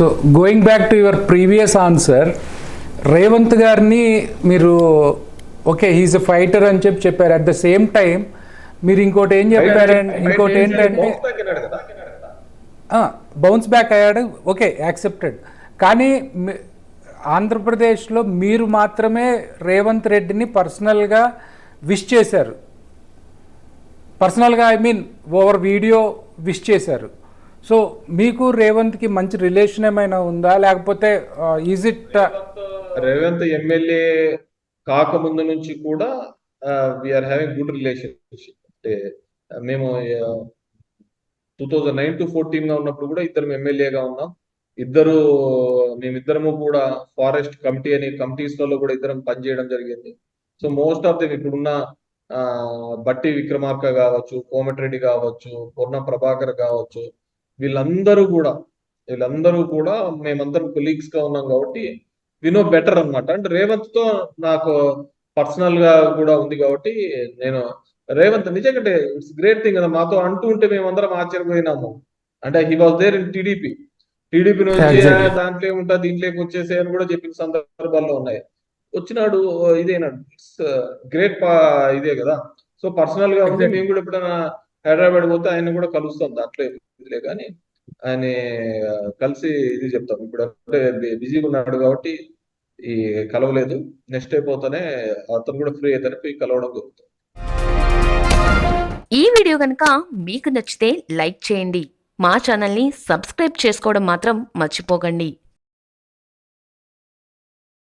So going back to your previous answer Revanth గారిని మీరు okay he's a fighter అని చెప్పి చెప్పారు. అట్ ద సేమ్ టైం మీరు ఇంకోటి ఏం చెప్పారంటే ఇంకోటి ఏంటంటే బౌన్స్ బ్యాక్ అయ్యాడు. ఓకే యాక్సెప్టెడ్ కానీ ఆంధ్రప్రదేశ్లో మీరు మాత్రమే రేవంత్ రెడ్డిని పర్సనల్గా విష్ చేశారు. పర్సనల్గా I mean over video wish చేశారు. సో మీకు రేవంత్కి మంచి రిలేషన్ ఏమైనా ఉందా? లేకపోతే is uh, it Revanth MLA కాకముందు నుంచి కూడా వీఆర్ హ్యావింగ్ గుడ్ రిలేషన్షిప్ అంటే మేము టూ థౌజండ్ నైన్ టు ఫోర్టీన్గా ఉన్నప్పుడు కూడా ఇద్దరం ఎమ్మెల్యేగా ఉన్నాం. ఇద్దరు మేమిద్దరము కూడా ఫారెస్ట్ కమిటీ అని కమిటీస్లలో కూడా ఇద్దరం పనిచేయడం జరిగింది. సో మోస్ట్ ఆఫ్ ది ఇప్పుడున్న బట్టి విక్రమార్క కావచ్చు కోమటిరెడ్డి కావచ్చు పూర్ణ ప్రభాకర్ కావచ్చు వీళ్ళందరూ కూడా వీళ్ళందరూ కూడా మేమందరం కొలీగ్స్గా ఉన్నాం కాబట్టి వినో బెటర్ అన్నమాట. అంటే రేవంత్తో నాకు పర్సనల్గా కూడా ఉంది కాబట్టి నేను రేవంత్ నిజంగా ఇట్స్ గ్రేట్ థింగ్ కదా మాతో అంటూ ఉంటే మేమందరం ఆశ్చర్యపోయినాము. అంటే he was there in TDP TDP నుంచి Exactly. "ఆ, దాంట్లో ఏముంటా దీంట్లోకి వచ్చేసే అని కూడా చెప్పిన సందర్భాల్లో ఉన్నాయి. వచ్చినాడు ఇదేనాడు ఇట్స్ గ్రేట్ ఇదే కదా. సో పర్సనల్గా Exactly. మేము కూడా ఎప్పుడైనా హైదరాబాద్ పోతే ఆయన కూడా కలుస్తాం దాంట్లో ఇదిలే కానీ ఆయన కలిసి ఇది చెప్తాం. ఇప్పుడు అంటే బిజీగా ఉన్నాడు కాబట్టి ఈ కలవలేదు. నెక్స్ట్ అయిపోతానే అతను కూడా ఫ్రీ అయితేనే పోయి కలవడం జరుగుతుంది. ఈ వీడియో కనుక మీకు నచ్చితే లైక్ చేయండి. మా ఛానల్ని సబ్స్క్రైబ్ చేసుకోవడం మాత్రం మర్చిపోకండి.